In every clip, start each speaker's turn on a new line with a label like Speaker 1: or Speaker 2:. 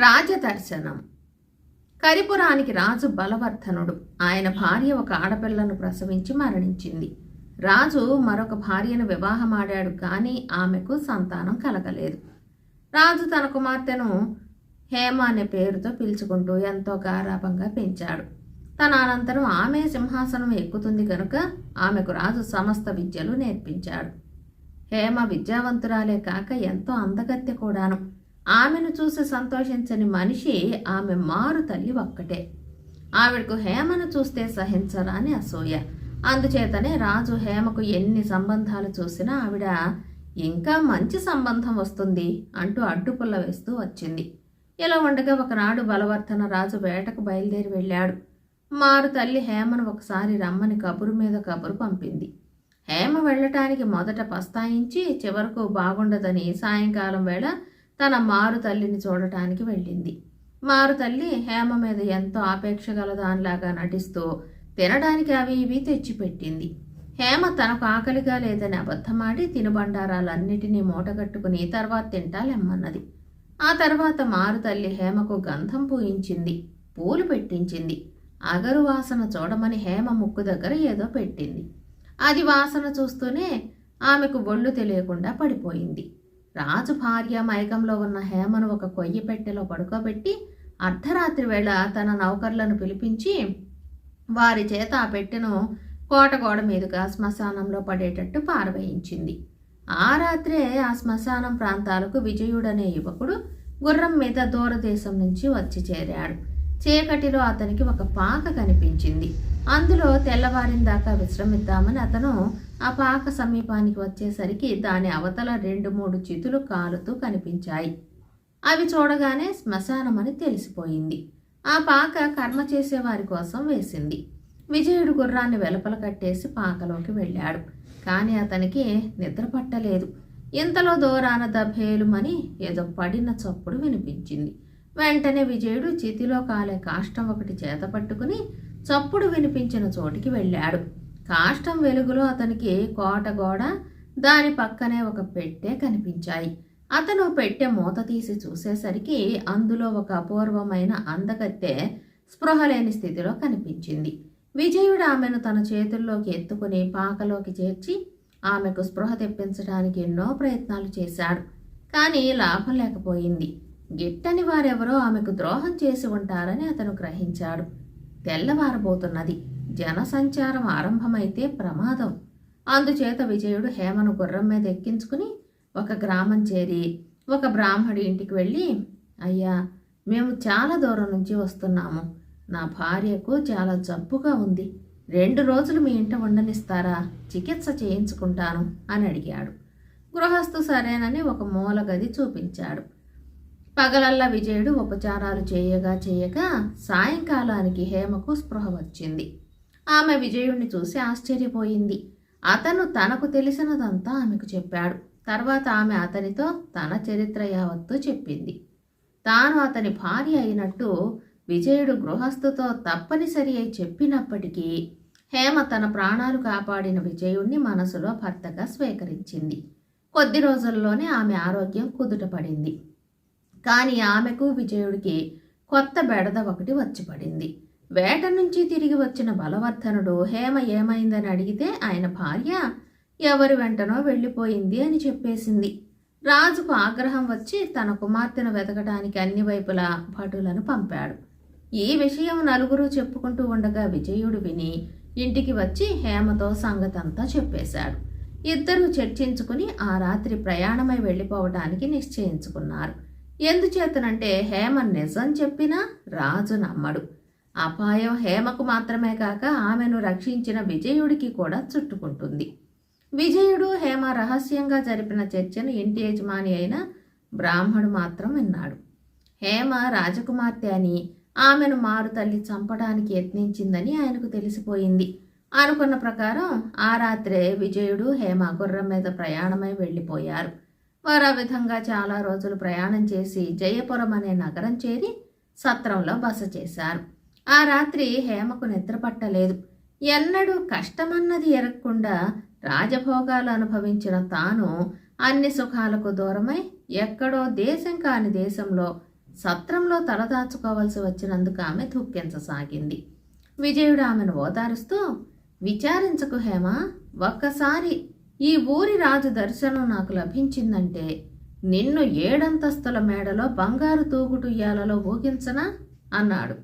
Speaker 1: రాజదర్శనం. కరిపురానికి రాజు బలవర్ధనుడు. ఆయన భార్య ఒక ఆడపిల్లను ప్రసవించి మరణించింది. రాజు మరొక భార్యను వివాహమాడాడు కానీ ఆమెకు సంతానం కలగలేదు. రాజు తన కుమార్తెను హేమ అనే పేరుతో పిలుచుకుంటూ ఎంతో గారాభంగా పెంచాడు. తన అనంతరం ఆమె సింహాసనం ఎక్కుతుంది కనుక ఆమెకు రాజు సమస్త విద్యలు నేర్పించాడు. హేమ విద్యావంతురాలే కాక ఎంతో అందగత్తె కూడాను. ఆమెను చూసి సంతోషించని మనిషి ఆమె మారు తల్లి ఒక్కటే. ఆవిడకు హేమను చూస్తే సహించరాని అసూయ. అందుచేతనే రాజు హేమకు ఎన్ని సంబంధాలు చూసినా ఆవిడ ఇంకా మంచి సంబంధం వస్తుంది అంటూ అడ్డుపుల్ల వేస్తూ వచ్చింది. ఇలా ఉండగా ఒకనాడు బలవర్ధన రాజు వేటకు బయలుదేరి వెళ్ళాడు. మారు తల్లి హేమను ఒకసారి రమ్మని కబురు మీద కబురు పంపింది. హేమ వెళ్ళటానికి మొదట పస్తాయించి చివరకు బాగుండదని సాయంకాలం వేళ తన మారు తల్లిని చూడటానికి వెళ్ళింది. మారు తల్లి హేమ మీద ఎంతో ఆపేక్ష గల దానిలాగా నటిస్తూ తినడానికి అవి ఇవి తెచ్చిపెట్టింది. హేమ తనకు ఆకలిగా లేదని అబద్ధమాడి తినుబండారాలన్నిటినీ మూటగట్టుకుని తర్వాత తింటాలెమ్మన్నది ఆ తర్వాత మారు తల్లి హేమకు గంధం పూయించింది పూలు పెట్టించింది. అగరు వాసన చూడమని హేమ ముక్కు దగ్గర ఏదో పెట్టింది. అది వాసన చూస్తూనే ఆమెకు ఒళ్ళు తెలియకుండా పడిపోయింది. రాజు భార్య మైకంలో ఉన్న హేమను ఒక కొయ్యి పెట్టెలో పడుకోబెట్టి అర్ధరాత్రి వేళ తన నౌకర్లను పిలిపించి వారి చేత ఆ పెట్టెను కోటగోడ మీదుగా శ్మశానంలో పడేటట్టు పారవేయించింది. ఆ రాత్రే ఆ శ్మశానం ప్రాంతాలకు విజయుడనే యువకుడు గుర్రం మీద దూరదేశం నుంచి వచ్చి చేరాడు. చీకటిలో అతనికి ఒక పాక కనిపించింది. అందులో తెల్లవారిన దాకా విశ్రమిద్దామని అతను ఆ పాక సమీపానికి వచ్చేసరికి దాని అవతల రెండు మూడు చితులు కాలుతూ కనిపించాయి. అవి చూడగానే శ్మశానమని తెలిసిపోయింది. ఆ పాక కర్మ చేసేవారి కోసం వేసింది. విజయుడు గుర్రాన్ని వెలపల కట్టేసి పాకలోకి వెళ్ళాడు. కానీ అతనికి నిద్ర పట్టలేదు. ఇంతలో దూరాన దభేలుమని ఏదో పడిన చప్పుడు వినిపించింది. వెంటనే విజయుడు చితిలో కాలే కాష్టం ఒకటి చేత పట్టుకుని చప్పుడు వినిపించిన చోటికి వెళ్ళాడు. కాష్టం వెలుగులో అతనికి కోట గోడ దాని పక్కనే ఒక పెట్టె కనిపించాయి. అతను పెట్టె మూత తీసి చూసేసరికి అందులో ఒక అపూర్వమైన అందకత్తె స్పృహ లేని స్థితిలో కనిపించింది. విజయుడు ఆమెను తన చేతుల్లోకి ఎత్తుకుని పాకలోకి చేర్చి ఆమెకు స్పృహ తెప్పించడానికి ఎన్నో ప్రయత్నాలు చేశాడు. కానీ లాభం లేకపోయింది. గిట్టని వారెవరో ఆమెకు ద్రోహం చేసి ఉంటారని అతను గ్రహించాడు. తెల్లవారబోతున్నది. జనసంచారం ఆరంభమైతే ప్రమాదం. అందుచేత విజయుడు హేమను గుర్రం మీద ఎక్కించుకుని ఒక గ్రామం చేరి ఒక బ్రాహ్మడి ఇంటికి వెళ్ళి అయ్యా మేము చాలా దూరం నుంచి వస్తున్నాము. నా భార్యకు చాలా జబ్బుగా ఉంది. రెండు రోజులు మీ ఇంట ఉండనిస్తారా? చికిత్స చేయించుకుంటాను అని అడిగాడు. గృహస్థు సరేనని ఒక మూల గది చూపించాడు. పగలల్లా విజయుడు ఉపచారాలు చేయగా చేయగా సాయంకాలానికి హేమకు స్పృహ వచ్చింది. ఆమె విజయుణ్ణి చూసి ఆశ్చర్యపోయింది. అతను తనకు తెలిసినదంతా ఆమెకు చెప్పాడు. తర్వాత ఆమె అతనితో తన చరిత్ర యావత్తు చెప్పింది. తాను అతని భార్య అయినట్టు విజయుడు గృహస్థుతో తప్పనిసరి అయి చెప్పినప్పటికీ హేమ తన ప్రాణాలు కాపాడిన విజయుణ్ణి మనసులో భర్తగా స్వీకరించింది. కొద్ది రోజుల్లోనే ఆమె ఆరోగ్యం కుదుటపడింది. కానీ ఆమెకు విజయుడికి కొత్త బెడద ఒకటి వచ్చిపడింది. వేట నుంచి తిరిగి వచ్చిన బలవర్ధనుడు హేమ ఏమైందని అడిగితే ఆయన భార్య ఎవరి వెంటనో వెళ్ళిపోయింది అని చెప్పేసింది. రాజుకు ఆగ్రహం వచ్చి తన కుమార్తెను వెతకడానికి అన్ని వైపులా భటులను పంపాడు. ఈ విషయం నలుగురు చెప్పుకుంటూ ఉండగా విజయుడు విని ఇంటికి వచ్చి హేమతో సంగతంతా చెప్పేశాడు. ఇద్దరూ చర్చించుకుని ఆ రాత్రి ప్రయాణమై వెళ్ళిపోవడానికి నిశ్చయించుకున్నారు. ఎందుచేతనంటే హేమ నిజం చెప్పినా రాజు నమ్మడు. అపాయం హేమకు మాత్రమే కాక ఆమెను రక్షించిన విజయుడికి కూడా చుట్టుకుంటుంది. విజయుడు హేమ రహస్యంగా జరిపిన చర్చను ఇంటి యజమాని అయిన బ్రాహ్మడు మాత్రం విన్నాడు. హేమ రాజకుమార్తె అని ఆమెను మారు తల్లి చంపడానికి యత్నించిందని ఆయనకు తెలిసిపోయింది. అనుకున్న ప్రకారం ఆ రాత్రే విజయుడు హేమ గుర్రం మీద ప్రయాణమై వెళ్ళిపోయారు. వారు ఆ విధంగా చాలా రోజులు ప్రయాణం చేసి జయపురం అనే నగరం చేరి సత్రంలో బస చేశారు. ఆ రాత్రి హేమకు నిద్ర పట్టలేదు. ఎన్నడూ కష్టమన్నది ఎరగకుండా రాజభోగాలు అనుభవించిన తాను అన్ని సుఖాలకు దూరమై ఎక్కడో దేశం కాని దేశంలో సత్రంలో తలదాచుకోవలసి వచ్చినందుకు ఆమె దుఃఖించసాగింది. విజయుడు ఆమెను ఓదారుస్తూ విచారించకు హేమ ఒక్కసారి ఈ ఊరి రాజు దర్శనం నాకు లభించిందంటే నిన్ను ఏడంతస్తుల మేడలో బంగారు తూగుటుయ్యాలలో ఊగించనా? అన్నాడు.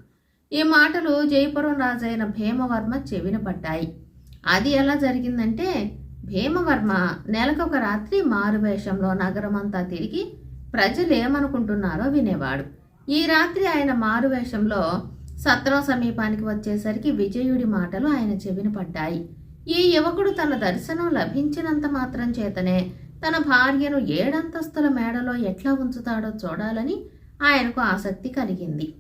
Speaker 1: ఈ మాటలు జయపురం రాజైన భీమవర్మ చెవిన పడ్డాయి. అది ఎలా జరిగిందంటే భీమవర్మ నెలకొక రాత్రి మారువేషంలో నగరమంతా తిరిగి ప్రజలు ఏమనుకుంటున్నారో వినేవాడు. ఈ రాత్రి ఆయన మారువేషంలో సత్రం సమీపానికి వచ్చేసరికి విజయుడి మాటలు ఆయన చెవిన పడ్డాయి. ఈ యువకుడు తన దర్శనం లభించినంత మాత్రం చేతనే తన భార్యను ఏడంతస్తుల మేడలో ఎట్లా ఉంచుతాడో చూడాలని ఆయనకు ఆసక్తి కలిగింది.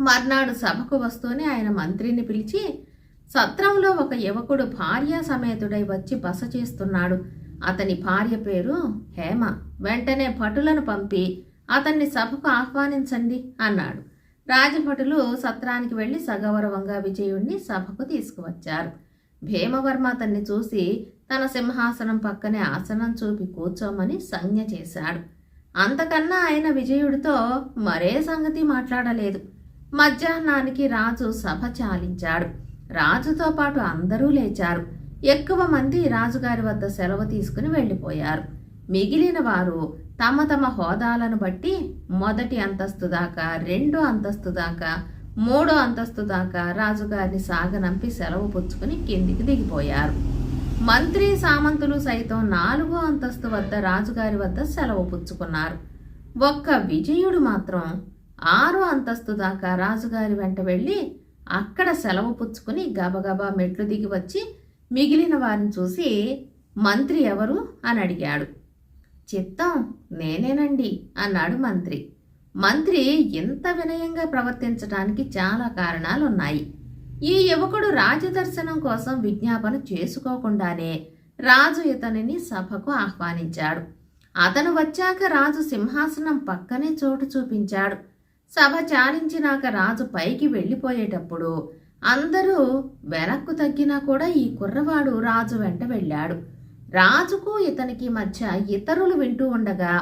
Speaker 1: మర్నాడు సభకు వస్తూనే ఆయన మంత్రిని పిలిచి సత్రంలో ఒక యువకుడు భార్య సమేతుడై వచ్చి బస చేస్తున్నాడు. అతని భార్య పేరు హేమ. వెంటనే భటులను పంపి అతన్ని సభకు ఆహ్వానించండి అన్నాడు. రాజభటులు సత్రానికి వెళ్ళి సగౌరవంగా విజయుణ్ణి సభకు తీసుకువచ్చారు. భీమవర్మ అతన్ని చూసి తన సింహాసనం పక్కనే ఆసనం చూపి కూర్చోమని సంజ్ఞ చేశాడు. అంతకన్నా ఆయన విజయుడితో మరే సంగతి మాట్లాడలేదు. మధ్యాహ్నానికి రాజు సభ చాలించాడు. రాజుతో పాటు అందరూ లేచారు. ఎక్కువ మంది రాజుగారి వద్ద సెలవు తీసుకుని వెళ్ళిపోయారు. మిగిలిన వారు తమ తమ హోదాలను బట్టి మొదటి అంతస్తు దాకా రెండో అంతస్తు దాకా మూడో అంతస్తు దాకా రాజుగారిని సాగనంపి సెలవు పుచ్చుకుని కిందికి దిగిపోయారు. మంత్రి సామంతులు సైతం నాలుగో అంతస్తు వద్ద రాజుగారి వద్ద సెలవు పుచ్చుకున్నారు. ఒక్క విజయుడు మాత్రం ఆరో అంతస్తు దాకా రాజుగారి వెంట వెళ్ళి అక్కడ సెలవు పుచ్చుకుని గబగబా మెట్లు దిగి వచ్చి మిగిలిన వారిని చూసి మంత్రి ఎవరు? అని అడిగాడు. చిత్తం నేనేనండి అన్నాడు మంత్రి. మంత్రి ఇంత వినయంగా ప్రవర్తించడానికి చాలా కారణాలున్నాయి. ఈ యువకుడు రాజదర్శనం కోసం విజ్ఞాపన చేసుకోకుండానే రాజు ఇతనిని సభకు ఆహ్వానించాడు. అతను వచ్చాక రాజు సింహాసనం పక్కనే చోటు చూపించాడు. సభ చాలించినాక రాజు పైకి వెళ్ళిపోయేటప్పుడు అందరూ వెనక్కు తగ్గినా కూడా ఈ కుర్రవాడు రాజు వెంట వెళ్ళాడు. రాజుకు ఇతనికి మధ్య ఇతరులు వింటూ ఉండగా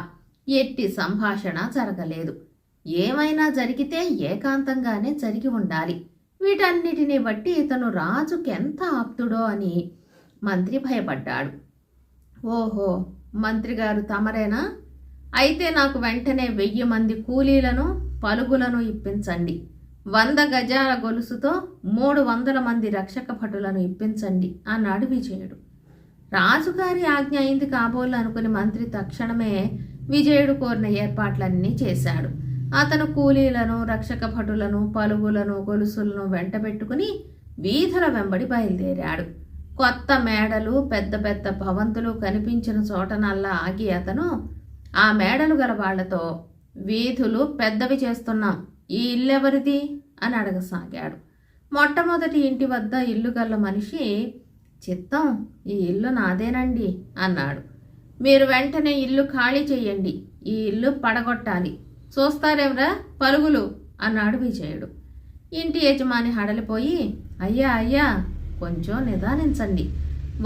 Speaker 1: ఎట్టి సంభాషణ జరగలేదు. ఏమైనా జరిగితే ఏకాంతంగానే జరిగి ఉండాలి. వీటన్నిటిని బట్టి ఇతను రాజుకెంత ఆప్తుడో అని మంత్రి భయపడ్డాడు. ఓహో మంత్రి గారు తమరేనా? అయితే నాకు వెంటనే వెయ్యి మంది కూలీలను పలుగులను ఇప్పించండి. వంద గజాల గొలుసుతో మూడు వందల మంది రక్షక భటులను ఇప్పించండి అన్నాడు విజయుడు. రాజుగారి ఆజ్ఞ అయింది కాబోలు అనుకుని మంత్రి తక్షణమే విజయుడు కోరిన ఏర్పాట్లన్నీ చేశాడు. అతను కూలీలను రక్షక భటులను పలుగులను గొలుసులను వెంటబెట్టుకుని వీధుల వెంబడి బయలుదేరాడు. కొత్త మేడలు పెద్ద పెద్ద భవంతులు కనిపించిన చోటనల్లా ఆగి అతను ఆ మేడలు గల వాళ్ళతో వీధులు పెద్దవి చేస్తున్నాం ఈ ఇల్లెవరిది? అని అడగసాగాడు. మొట్టమొదటి ఇంటి వద్ద ఇల్లు గల మనిషి చిత్తం ఈ ఇల్లు నాదేనండి అన్నాడు. మీరు వెంటనే ఇల్లు ఖాళీ చేయండి. ఈ ఇల్లు పడగొట్టాలి. చూస్తారెవరా పలుగులు అన్నాడు విజయుడు. ఇంటి యజమాని హడలిపోయి అయ్యా అయ్యా కొంచెం నిదానించండి.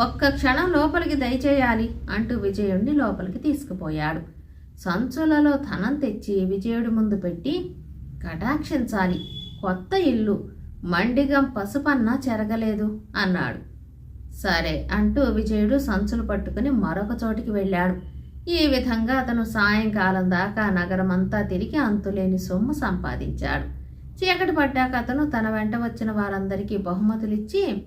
Speaker 1: ఒక్క క్షణం లోపలికి దయచేయాలి అంటూ విజయుడిని లోపలికి తీసుకుపోయాడు. సంచులలో ధనం తెచ్చి విజయుడి ముందు పెట్టి కటాక్షించాలి. కొత్త ఇల్లు మండిగం పసుపన్నా చెరగలేదు అన్నాడు. సరే అంటూ విజయుడు సంచులు పట్టుకుని మరొక చోటికి వెళ్ళాడు. ఈ విధంగా అతను సాయంకాలం దాకా నగరమంతా తిరిగి అంతులేని సొమ్ము సంపాదించాడు. చీకటి పడ్డాక అతను తన వెంట వచ్చిన వారందరికీ బహుమతులిచ్చి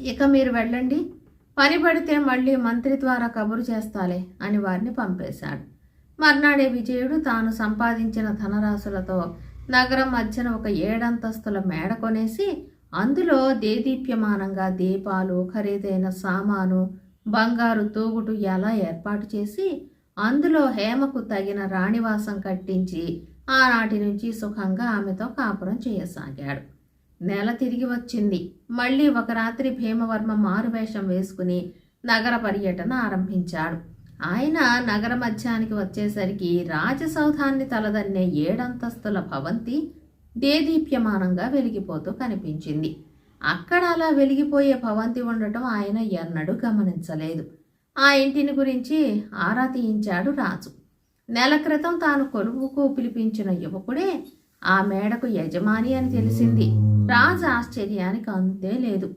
Speaker 1: ఇక మీరు వెళ్ళండి. పని పడితే మళ్ళీ మంత్రి ద్వారా కబురు చేస్తాలే అని వారిని పంపేశాడు. మర్నాడే విజయుడు తాను సంపాదించిన ధనరాశులతో నగరం మధ్యన ఒక ఏడంతస్తుల మేడ కొనేసి అందులో దేదీప్యమానంగా దీపాలు ఖరీదైన సామాను బంగారు తూగుటు ఎలా ఏర్పాటు చేసి అందులో హేమకు తగిన రాణివాసం కట్టించి ఆనాటి నుంచి సుఖంగా ఆమెతో కాపురం చేయసాగాడు. నెల తిరిగి వచ్చింది. మళ్ళీ ఒక రాత్రి భీమవర్మ మారువేషం వేసుకుని నగర పర్యటన ఆరంభించాడు. ఆయన నగర మధ్యానికి వచ్చేసరికి రాజసౌధాన్ని తలదన్నే ఏడంతస్తుల భవంతి దేదీప్యమానంగా వెలిగిపోతూ కనిపించింది. అక్కడ అలా వెలిగిపోయే భవంతి ఉండటం ఆయన ఎన్నడూ గమనించలేదు. ఆ ఇంటిని గురించి ఆరా తీయించాడు రాజు. నెల క్రితం తాను కొలువుకు పిలిపించిన యువకుడే ఆ మేడకు యజమాని అని తెలిసింది. రాజు ఆశ్చర్యానికి అంతే లేదు.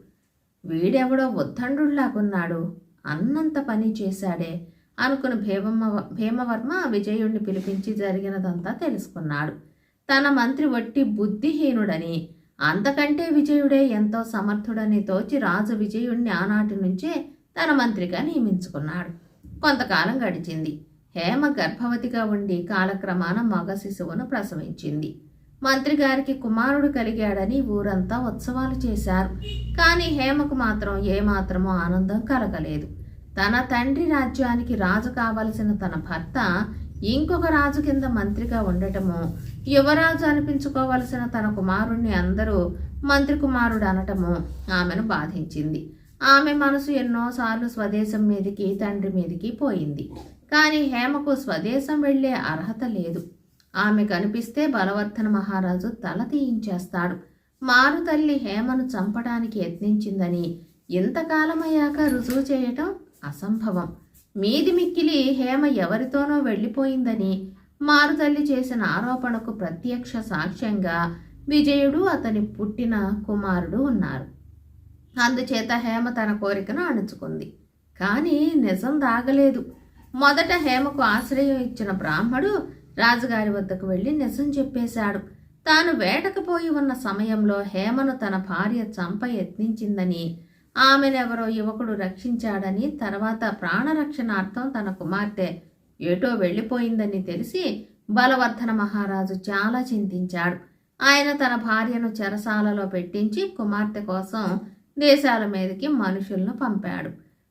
Speaker 1: వీడెవడో ఉత్తండ్రుల్లాగున్నాడు అన్నంత పని చేశాడే అనుకుని భీమమ్మ భీమవర్మ విజయుణ్ణి పిలిపించి జరిగినదంతా తెలుసుకున్నాడు. తన మంత్రి వట్టి బుద్ధిహీనుడని అంతకంటే విజయుడే ఎంతో సమర్థుడని తోచి రాజు విజయుణ్ణి ఆనాటి నుంచే తన మంత్రిగా నియమించుకున్నాడు. కొంతకాలం గడిచింది. హేమ గర్భవతిగా ఉండి కాలక్రమాన మగ శిశువును ప్రసవించింది. మంత్రి గారికి కుమారుడు కలిగాడని ఊరంతా ఉత్సవాలు చేశారు. కానీ హేమకు మాత్రం ఏమాత్రమో ఆనందం కలగలేదు. తన తండ్రి రాజ్యానికి రాజు కావలసిన తన భర్త ఇంకొక రాజు కింద మంత్రిగా ఉండటము యువరాజు అనిపించుకోవలసిన తన కుమారుణ్ణి అందరూ మంత్రి కుమారుడు అనటము ఆమెను బాధించింది. ఆమె మనసు ఎన్నోసార్లు స్వదేశం మీదికి తండ్రి మీదికి పోయింది. కానీ హేమకు స్వదేశం వెళ్ళే అర్హత లేదు. ఆమె కనిపిస్తే బలవర్ధన మహారాజు తల తీయించేస్తాడు. మారుతల్లి హేమను చంపడానికి యత్నించిందని ఇంతకాలమయ్యాక రుజువు చేయటం అసంభవం. మీది మిక్కిలి హేమ ఎవరితోనో వెళ్ళిపోయిందని మారుతల్లి చేసిన ఆరోపణకు ప్రత్యక్ష సాక్ష్యంగా విజయుడు అతని పుట్టిన కుమారుడు ఉన్నారు. అందుచేత హేమ తన కోరికను అణుచుకుంది. కానీ నిజం దాగలేదు. మొదట హేమకు ఆశ్రయం ఇచ్చిన బ్రాహ్మడు రాజుగారి వద్దకు వెళ్ళి నిజం చెప్పేశాడు. తాను వేటకపోయి ఉన్న సమయంలో హేమను తన భార్య చంప యత్నించిందని ఆమెనెవరో యువకుడు రక్షించాడని తర్వాత ప్రాణరక్షణార్థం తన కుమార్తె ఏటో వెళ్ళిపోయిందని తెలిసి బలవర్ధన మహారాజు చాలా చింతించాడు. ఆయన తన భార్యను చెరసాలలో పెట్టించి కుమార్తె కోసం దేశాల మీదకి మనుషులను పంపాడు.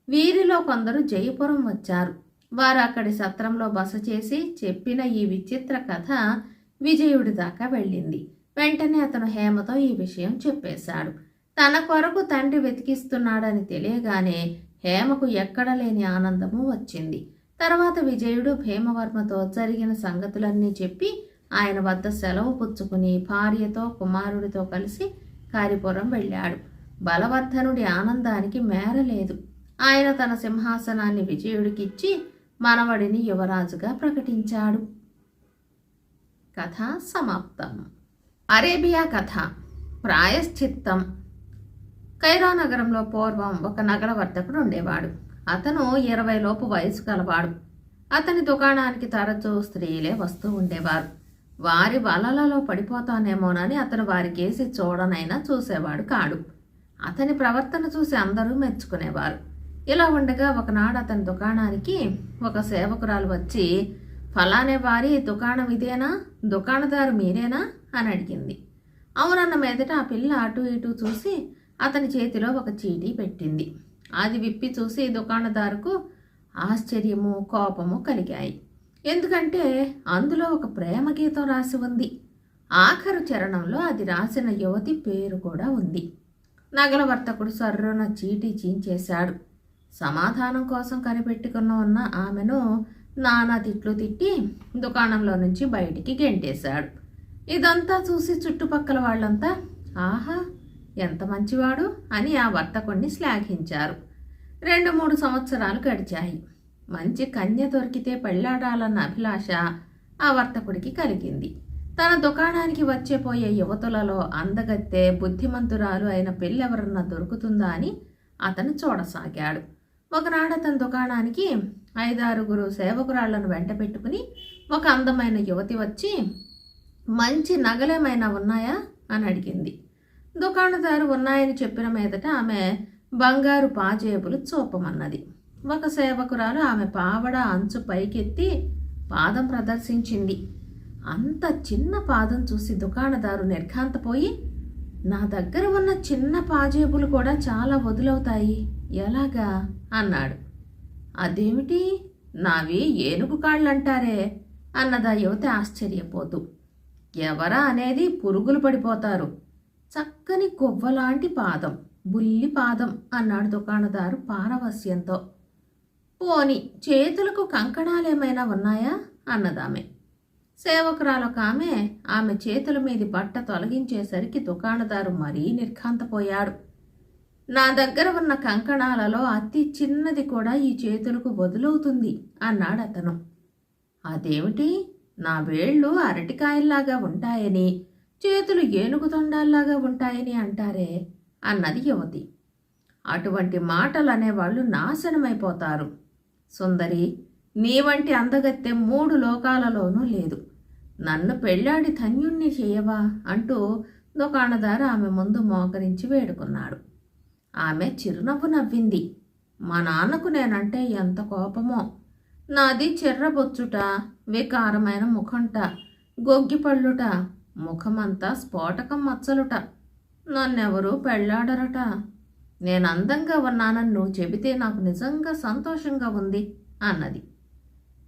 Speaker 1: వీరిలో కొందరు జయపురం వచ్చారు. వారు అక్కడి సత్రంలో బస చేసి చెప్పిన ఈ విచిత్ర కథ విజయుడి దాకా వెళ్ళింది. వెంటనే అతను హేమతో ఈ విషయం చెప్పేశాడు. తన కొరకు తండ్రి వెతికిస్తున్నాడని తెలియగానే హేమకు ఎక్కడ లేని ఆనందము వచ్చింది. తర్వాత విజయుడు భీమవర్మతో జరిగిన సంగతులన్నీ చెప్పి ఆయన వద్ద సెలవు పుచ్చుకుని భార్యతో కుమారుడితో కలిసి కారిపురం వెళ్ళాడు. బలవర్ధనుడి ఆనందానికి మేరలేదు. ఆయన తన సింహాసనాన్ని విజయుడికిచ్చి మనవడిని యువరాజుగా ప్రకటించాడు. కథ సమాప్తం. అరేబియా కథ. ప్రాయశ్చిత్తం. కైరా నగరంలో పూర్వం ఒక నగర వర్తకుడు ఉండేవాడు. అతను ఇరవై లోపు వయసు కలవాడు అతని దుకాణానికి తరచూ స్త్రీలే వస్తూ ఉండేవారు. వారి వలలలో పడిపోతానేమోనని అతను వారికేసి చూడనైనా చూసేవాడు కాడు. అతని ప్రవర్తన చూసి అందరూ మెచ్చుకునేవారు. ఇలా ఉండగా ఒకనాడు అతని దుకాణానికి ఒక సేవకురాలు వచ్చి ఫలానే వారి దుకాణం ఇదేనా? దుకాణదారు మీరేనా? అని అడిగింది. అవునన్న మీదట ఆ పిల్ల అటు ఇటు చూసి అతని చేతిలో ఒక చీటీ పెట్టింది. అది విప్పి చూసి దుకాణదారుకు ఆశ్చర్యము కోపము కలిగాయి. ఎందుకంటే అందులో ఒక ప్రేమ గీతం రాసి ఉంది. ఆఖరు చరణంలో అది రాసిన యువతి పేరు కూడా ఉంది. నగల వర్తకుడు సర్రున చీటీ చీంచేశాడు. సమాధానం కోసం కనిపెట్టుకున్న ఉన్న ఆమెను నానా తిట్లు తిట్టి దుకాణంలో నుంచి బయటికి గెంటేశాడు. ఇదంతా చూసి చుట్టుపక్కల వాళ్ళంతా ఆహా ఎంత మంచివాడు అని ఆ వర్తకుణ్ణి శ్లాఘించారు. రెండు మూడు సంవత్సరాలు గడిచాయి. మంచి కన్య దొరికితే పెళ్ళాడాలన్న అభిలాష ఆ వర్తకుడికి కలిగింది. తన దుకాణానికి వచ్చే పోయే యువతులలో అందగత్తె బుద్ధిమంతురాలు అయిన పెళ్ళెవరన్నా దొరుకుతుందా అని అతను చూడసాగాడు. ఒకనాడు అతని దుకాణానికి ఐదారుగురు సేవకురాళ్ళను వెంట పెట్టుకుని ఒక అందమైన యువతి వచ్చి మంచి నగలేమైనా ఉన్నాయా? అని అడిగింది. దుకాణదారు ఉన్నాయని చెప్పిన మీదట ఆమె బంగారు పాజేబులు చూపమన్నది. ఒక సేవకురాలు ఆమె పావడ అంచు పైకెత్తి పాదం ప్రదర్శించింది. అంత చిన్న పాదం చూసి దుకాణదారు నిర్ఘాంతపోయి నా దగ్గర ఉన్న చిన్న పాజేబులు కూడా చాలా వదులవుతాయి. ఎలాగా అన్నాడు. అదేమిటి? నావి ఏనుగు కాళ్ళంటారే అన్నదా యువత ఆశ్చర్యపోతూ. ఎవరా అనేది పురుగులు పడిపోతారు. చక్కని కొవ్వలాంటి పాదం బుల్లి పాదం అన్నాడు దుకాణదారు పారవస్యంతో పోని చేతులకు కంకణాలేమైనా ఉన్నాయా? అన్నదామె. సేవకురాలొక ఆమె ఆమె చేతుల మీది బట్ట తొలగించేసరికి దుకాణదారు మరీ నిర్ఘాంతపోయాడు. నా దగ్గర ఉన్న కంకణాలలో అతి చిన్నది కూడా ఈ చేతులకు వదులవుతుంది అన్నాడు అతను అదేమిటి? నా వేళ్ళు అరటికాయల్లాగా ఉంటాయని. చేతులు ఏనుగు తొండాల్లాగా ఉంటాయని అంటారే అన్నది యువతి. అటువంటి మాటలు అనేవాళ్ళు నాశనమైపోతారు. సుందరి నీ వంటి అందగత్తె మూడు లోకాలలోనూ లేదు. నన్ను పెళ్ళాడి ధన్యుణ్ణి చేయవా అంటూ దుకాణదారు ఆమె ముందు మోకరించి వేడుకున్నాడు. ఆమె చిరునవ్వు నవ్వింది. మా నాన్నకు నేనంటే ఎంత కోపమో. నాది చెర్రబొచ్చుట వికారమైన ముఖంట గొగ్గిపళ్ళుట ముఖమంతా స్ఫోటకం మచ్చలుట. నన్నెవరూ పెళ్ళాడరట. నేను అందంగా ఉన్నానని నువ్వు చెబితే నాకు నిజంగా సంతోషంగా ఉంది అన్నది.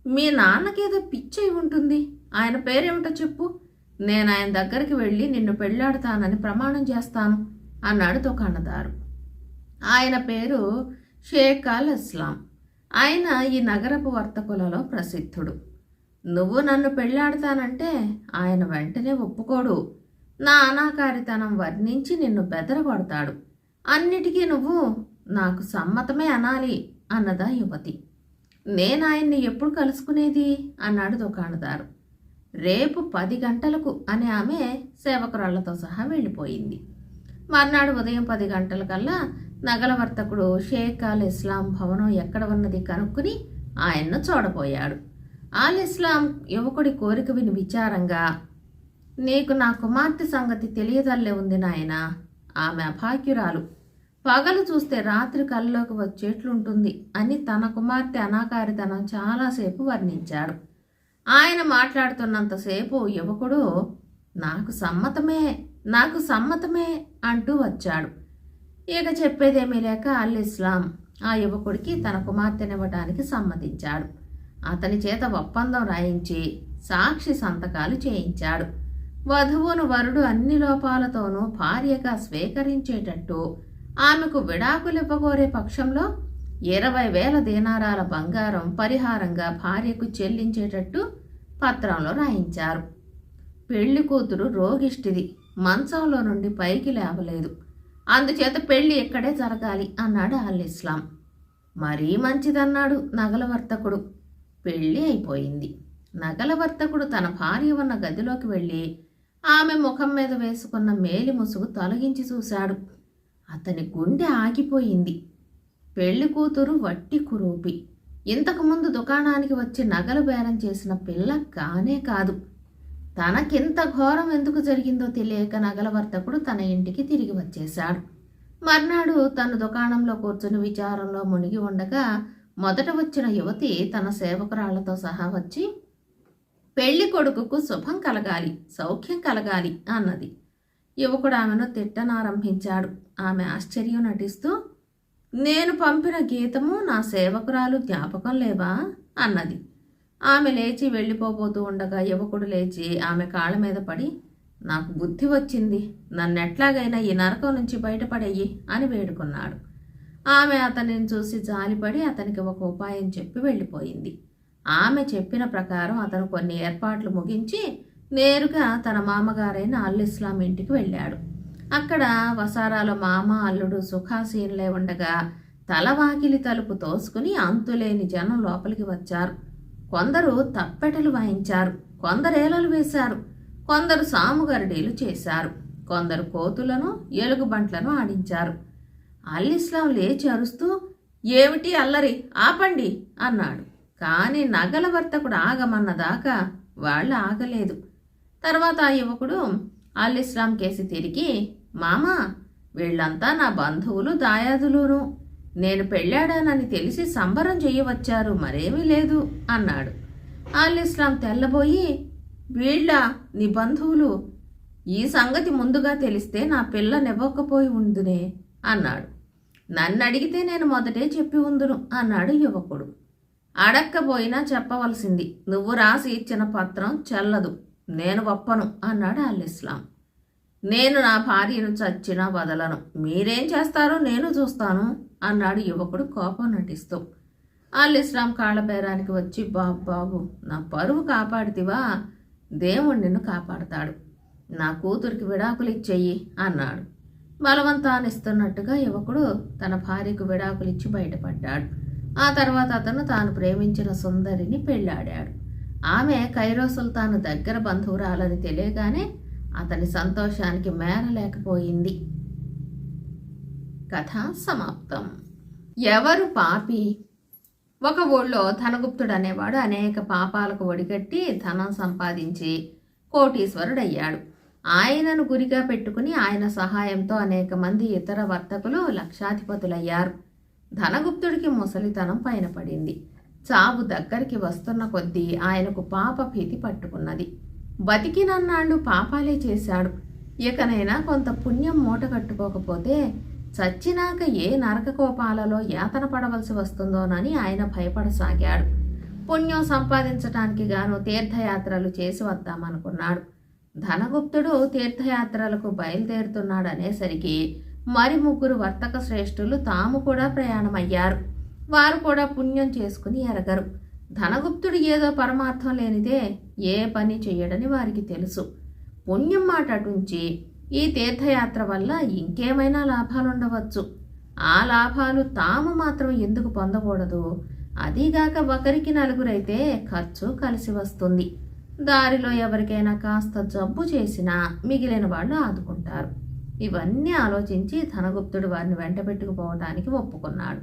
Speaker 1: మీ నాన్నకేదో పిచ్చై ఉంటుంది. ఆయన పేరేమిటో చెప్పు. నేను ఆయన దగ్గరికి వెళ్ళి నిన్ను పెళ్ళాడతానని ప్రమాణం చేస్తాను అన్నాడు దుకాణదారు. ఆయన పేరు షేఖ్ అల్ ఇస్లాం. ఆయన ఈ నగరపు వర్తకులలో ప్రసిద్ధుడు. నువ్వు నన్ను పెళ్ళాడతానంటే ఆయన వెంటనే ఒప్పుకోడు. నా అనాకారితనం వర్ణించి నిన్ను బెదరగొడతాడు. అన్నిటికీ నువ్వు నాకు సమ్మతమే అనాలి అన్నదా యువతి. నేను ఆయన్ని ఎప్పుడు కలుసుకునేది? అన్నాడు దుకాణదారు. రేపు పది గంటలకు అని ఆమె సేవకురాళ్ళతో సహా వెళ్ళిపోయింది. మర్నాడు ఉదయం పది గంటలకల్లా నగల వర్తకుడు షేక్ అల్ ఇస్లాం భవనం ఎక్కడ ఉన్నది కనుక్కుని ఆయన్ను చూడబోయాడు. ఆల్ ఇస్లాం యువకుడి కోరిక విని విచారంగా నీకు నా కుమార్తె సంగతి తెలియదల్లే ఉంది నాయన. ఆమె అభాగ్యురాలు. పగలు చూస్తే రాత్రి కల్లోకి వచ్చేట్లుంటుంది అని తన కుమార్తె అనాకారితనం చాలాసేపు వర్ణించాడు. ఆయన మాట్లాడుతున్నంతసేపు యువకుడు నాకు సమ్మతమే నాకు సమ్మతమే అంటూ వచ్చాడు. ఇక చెప్పేదేమీ లేక అల్ ఇస్లాం ఆ యువకుడికి తన కుమార్తెనివ్వటానికి సమ్మతించాడు. అతని చేత ఒప్పందం రాయించి సాక్షి సంతకాలు చేయించాడు. వధువును వరుడు అన్ని లోపాలతోనూ భార్యగా స్వీకరించేటట్టు ఆమెకు విడాకులివ్వగోరే పక్షంలో ఇరవై వేల దీనారాల బంగారం పరిహారంగా భార్యకు చెల్లించేటట్టు పత్రంలో రాయించారు. పెళ్ళి కూతురు రోగిష్టిది. మంచంలో నుండి పైకి లేవలేదు. అందుచేత పెళ్ళి ఇక్కడే జరగాలి అన్నాడు అల్ ఇస్లాం మరీ మంచిదన్నాడు నగల వర్తకుడు. పెళ్ళి అయిపోయింది. నగల వర్తకుడు తన భార్య ఉన్న గదిలోకి వెళ్ళి ఆమె ముఖం మీద వేసుకున్న మేలి ముసుగు తొలగించి చూశాడు. అతని గుండె ఆగిపోయింది. పెళ్ళి కూతురు వట్టి కురూపి. ఇంతకుముందు దుకాణానికి వచ్చి నగలు బేరం చేసిన పిల్ల కానే కాదు. తనకింత ఘోరం ఎందుకు జరిగిందో తెలియక నగల వర్తకుడు తన ఇంటికి తిరిగి వచ్చేశాడు. మర్నాడు తన దుకాణంలో కూర్చుని విచారంలో మునిగి ఉండగా మొదట వచ్చిన యువతి తన సేవకురాళ్ళతో సహా వచ్చి పెళ్ళి కొడుకుకు శుభం కలగాలి సౌఖ్యం కలగాలి అన్నది. యువకుడు ఆమెను తిట్టనారంభించాడు. ఆమె ఆశ్చర్యం నటిస్తూ నేను పంపిన గీతము నా సేవకురాలు జ్ఞాపకం లేవా? అన్నది. ఆమె లేచి వెళ్ళిపోబోతూ ఉండగా యువకుడు లేచి ఆమె కాళ్ళ మీద పడి నాకు బుద్ధి వచ్చింది నన్నెట్లాగైనా ఈ నరకం నుంచి బయటపడేయి అని వేడుకున్నాడు. ఆమె అతనిని చూసి జాలిపడి అతనికి ఒక ఉపాయం చెప్పి వెళ్ళిపోయింది. ఆమె చెప్పిన ప్రకారం అతను కొన్ని ఏర్పాట్లు ముగించి నేరుగా తన మామగారైన అల్ ఇస్లాం ఇంటికి వెళ్ళాడు. అక్కడ వసారాలో మామ అల్లుడు సుఖాసీనులే ఉండగా తలవాకిలి తలుపు తోసుకుని అంతులేని జనం లోపలికి వచ్చారు. కొందరు తప్పెటలు వాయించారు. కొందరేలలు వేశారు. కొందరు సాముగరడీలు చేశారు. కొందరు కోతులను ఎలుగుబంట్లను ఆడించారు. అల్ ఇస్లాం లేచి అరుస్తూ ఏమిటి అల్లరి? ఆపండి అన్నాడు. కానీ నగల వర్తకుడు ఆగమన్నదాకా వాళ్ళు ఆగలేదు. తర్వాత ఆ యువకుడు అల్ ఇస్లాం కేసి తిరిగి మామా వీళ్ళంతా నా బంధువులు దాయాదులును నేను పెళ్ళాడానని తెలిసి సంబరం చేయవచ్చారు మరేమీ లేదు అన్నాడు. అల్ ఇస్లాం తెల్లబోయి వీళ్ళ నీ బంధువులు ఈ సంగతి ముందుగా తెలిస్తే నా పిల్లనివ్వకపోయి ఉందునే అన్నాడు. నన్ను అడిగితే నేను మొదటే చెప్పి ఉందును అన్నాడు యువకుడు. అడక్కపోయినా చెప్పవలసింది నువ్వు రాసి ఇచ్చిన పత్రం చెల్లదు నేను ఒప్పను అన్నాడు అల్లిస్లాం. ఇస్లాం నేను నా భార్యను చచ్చినా వదలను మీరేం చేస్తారో నేను చూస్తాను అన్నాడు యువకుడు కోపం నటిస్తూ. అల్లిస్లాం ఇస్లాం కాళ్ళబేరానికి వచ్చి బాబు బాబు నా పరువు కాపాడితివా దేవుడు నిన్ను కాపాడతాడు నా కూతురికి విడాకులు ఇచ్చేయి అన్నాడు. బలవంతానిస్తున్నట్టుగా యువకుడు తన భార్యకు విడాకులిచ్చి బయటపడ్డాడు. ఆ తర్వాత అతను తాను ప్రేమించిన సుందరిని పెళ్ళాడాడు ఆమె కైరో సుల్తాను దగ్గర బంధువురాలని తెలియగానే అతని సంతోషానికి మేరలేకపోయింది కథ సమాప్తం. ఎవరు పాపి? ఒక ఊళ్ళో ధనగుప్తుడు అనేవాడు అనేక పాపాలకు ఒడిగట్టి ధనం సంపాదించి కోటీశ్వరుడయ్యాడు. ఆయనను గురిగా పెట్టుకుని ఆయన సహాయంతో అనేక మంది ఇతర వర్తకులు లక్షాధిపతులయ్యారు. ధనగుప్తుడికి ముసలితనం పైన పడింది. చావు దగ్గరికి వస్తున్న కొద్దీ ఆయనకు పాప భీతి పట్టుకున్నది. బతికినన్నాళ్ళు పాపాలే చేశాడు. ఇకనైనా కొంత పుణ్యం మూట కట్టుకోకపోతే చచ్చినాక ఏ నరకకోపాలలో యాతన పడవలసి వస్తుందోనని ఆయన భయపడసాగాడు. పుణ్యం సంపాదించటానికి గాను తీర్థయాత్రలు చేసి వద్దామనుకున్నాడు. ధనగుప్తుడు తీర్థయాత్రలకు బయలుదేరుతున్నాడనేసరికి మరి ముగ్గురు వర్తక శ్రేష్ఠులు తాము కూడా ప్రయాణమయ్యారు. వారు కూడా పుణ్యం చేసుకుని ఎరగరు. ధనగుప్తుడు ఏదో పరమార్థం లేనిదే ఏ పని చెయ్యడని వారికి తెలుసు. పుణ్యం మాట అటుంచి ఈ తీర్థయాత్ర వల్ల ఇంకేమైనా లాభాలుండవచ్చు. ఆ లాభాలు తాము మాత్రం ఎందుకు పొందకూడదు? అదీగాక ఒకరికి నలుగురైతే ఖర్చు కలిసి వస్తుంది. దారిలో ఎవరికైనా కాస్త జబ్బు చేసినా మిగిలిన వాళ్ళు ఆదుకుంటారు. ఇవన్నీ ఆలోచించి ధనగుప్తుడు వారిని వెంట పెట్టుకుపోవటానికి ఒప్పుకున్నాడు.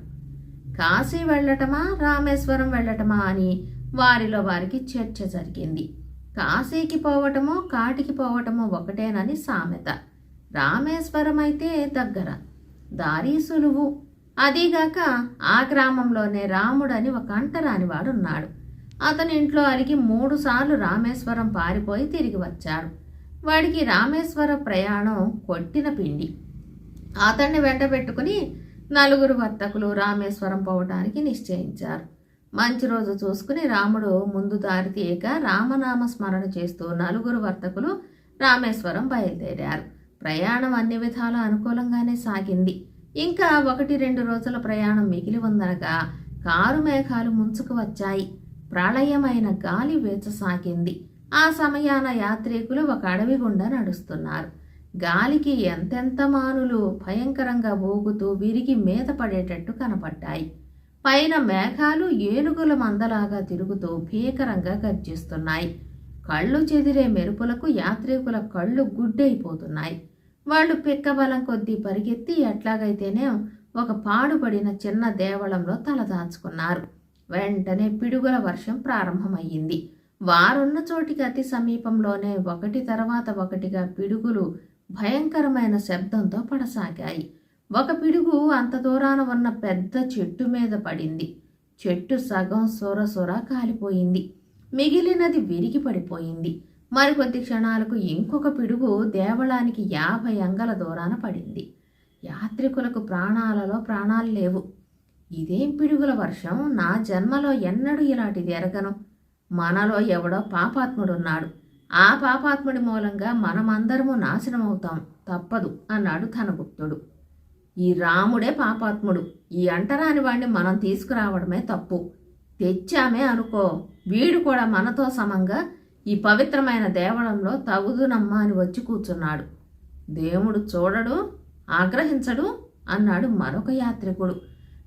Speaker 1: కాశీ వెళ్ళటమా రామేశ్వరం వెళ్ళటమా అని వారిలో వారికి చర్చ జరిగింది. కాశీకి పోవటమో కాటికి పోవటమో ఒకటేనని సామెత. రామేశ్వరం అయితే దగ్గర. దారి సులువు. అదీగాక ఆ గ్రామంలోనే రాముడని ఒక అంటరాని వాడున్నాడు అతని ఇంట్లో అలిగి మూడుసార్లు రామేశ్వరం పారిపోయి తిరిగి వచ్చాడు. వాడికి రామేశ్వర ప్రయాణం కొట్టిన పిండి. అతన్ని వెంటబెట్టుకుని నలుగురు వర్తకులు రామేశ్వరం పోవటానికి నిశ్చయించారు. మంచి రోజు చూసుకుని రాముడు ముందు దారి తీయక రామనామ స్మరణ చేస్తూ నలుగురు వర్తకులు రామేశ్వరం బయలుదేరారు. ప్రయాణం అన్ని విధాల అనుకూలంగానే సాగింది. ఇంకా ఒకటి రెండు రోజుల ప్రయాణం మిగిలి ఉందనగా కారు మేఘాలు ముంచుకు వచ్చాయి. ప్రళయమైన గాలి వేచసాగింది. ఆ సమయాన యాత్రికులు ఒక అడవి గుండా నడుస్తున్నారు. గాలికి ఎంతెంత మానులు భయంకరంగా ఊగుతూ విరిగి మీద పడేటట్టు కనపడ్డాయి. పైన మేఘాలు ఏనుగుల మందలాగా తిరుగుతూ భీకరంగా గర్జిస్తున్నాయి. కళ్ళు చెదిరే మెరుపులకు యాత్రికుల కళ్ళు గుడ్డైపోతున్నాయి. వాళ్ళు పిక్కబలం కొద్దీ పరిగెత్తి ఎట్లాగైతేనే ఒక పాడుపడిన చిన్న దేవళంలో తలదాచుకున్నారు. వెంటనే పిడుగుల వర్షం ప్రారంభమయ్యింది. వారున్న చోటికి అతి సమీపంలోనే ఒకటి తర్వాత ఒకటిగా పిడుగులు భయంకరమైన శబ్దంతో పడసాగాయి. ఒక పిడుగు అంత దూరాన ఉన్న పెద్ద చెట్టు మీద పడింది. చెట్టు సగం సొర సొర కాలిపోయింది. మిగిలినది విరిగి పడిపోయింది. మరికొద్ది క్షణాలకు ఇంకొక పిడుగు దేవళానికి యాభై అంగల దూరాన పడింది. యాత్రికులకు ప్రాణాలలో ప్రాణాలు లేవు. ఇదేం పిడుగుల వర్షం. నా జన్మలో ఎన్నడూ ఇలాంటిది ఎరగను మనలో ఎవడో పాపాత్ముడున్నాడు. ఆ పాపాత్ముడి మూలంగా మనమందరము నాశనమవుతాం. తప్పదు అన్నాడు ధనగుప్తుడు. ఈ రాముడే పాపాత్ముడు. ఈ అంటరాని వాణ్ణి మనం తీసుకురావడమే తప్పు. తెచ్చామే అనుకో. వీడు కూడా మనతో సమంగా ఈ పవిత్రమైన దేవళంలో తగుదునమ్మా అని వచ్చి కూర్చున్నాడు. దేవుడు చూడడు ఆగ్రహించడు అన్నాడు మరొక యాత్రికుడు.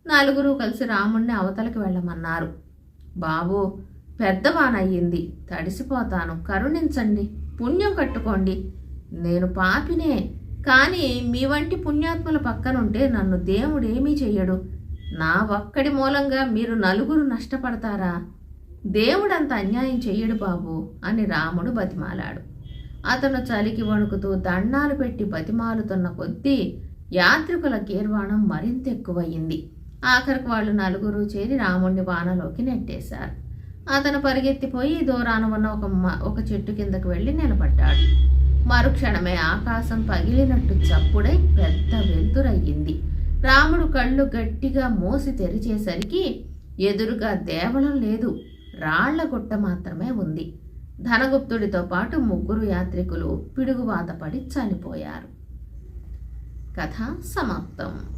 Speaker 1: నలుగురు కలిసి రాముణ్ణి అవతలకి వెళ్ళమన్నారు. బాబు పెద్దవానయ్యింది తడిసిపోతాను. కరుణించండి. పుణ్యం కట్టుకోండి. నేను పాపినే. కానీ మీ వంటి పుణ్యాత్ముల పక్కనుంటే నన్ను దేవుడేమీ చెయ్యడు. నా ఒక్కడి మూలంగా మీరు నలుగురు నష్టపడతారా? దేవుడంత అన్యాయం చెయ్యడు బాబు అని రాముడు బతిమాలాడు. అతను చలికి వణుకుతూ దండాలు పెట్టి బతిమాలుతున్న కొద్దీ యాత్రికుల గీర్వాణం మరింత ఎక్కువయ్యింది. ఆఖరికి వాళ్ళు నలుగురు చేరి రాముణ్ణి వానలోకి నెట్టేశారు. అతను పరిగెత్తిపోయి దూరాన ఉన్న ఒక మ- ఒక చెట్టు కిందకు వెళ్ళి నిలబడ్డాడు. మరుక్షణమే ఆకాశం పగిలినట్టు చప్పుడై పెద్ద వెలుతురయ్యింది రాముడు కళ్ళు గట్టిగా మూసి తెరిచేసరికి ఎదురుగా దేవళం లేదు రాళ్ళ గుట్ట మాత్రమే ఉంది. ధనగుప్తుడితో పాటు ముగ్గురు యాత్రికులు పిడుగువాత పడి చనిపోయారు. కథ సమాప్తం.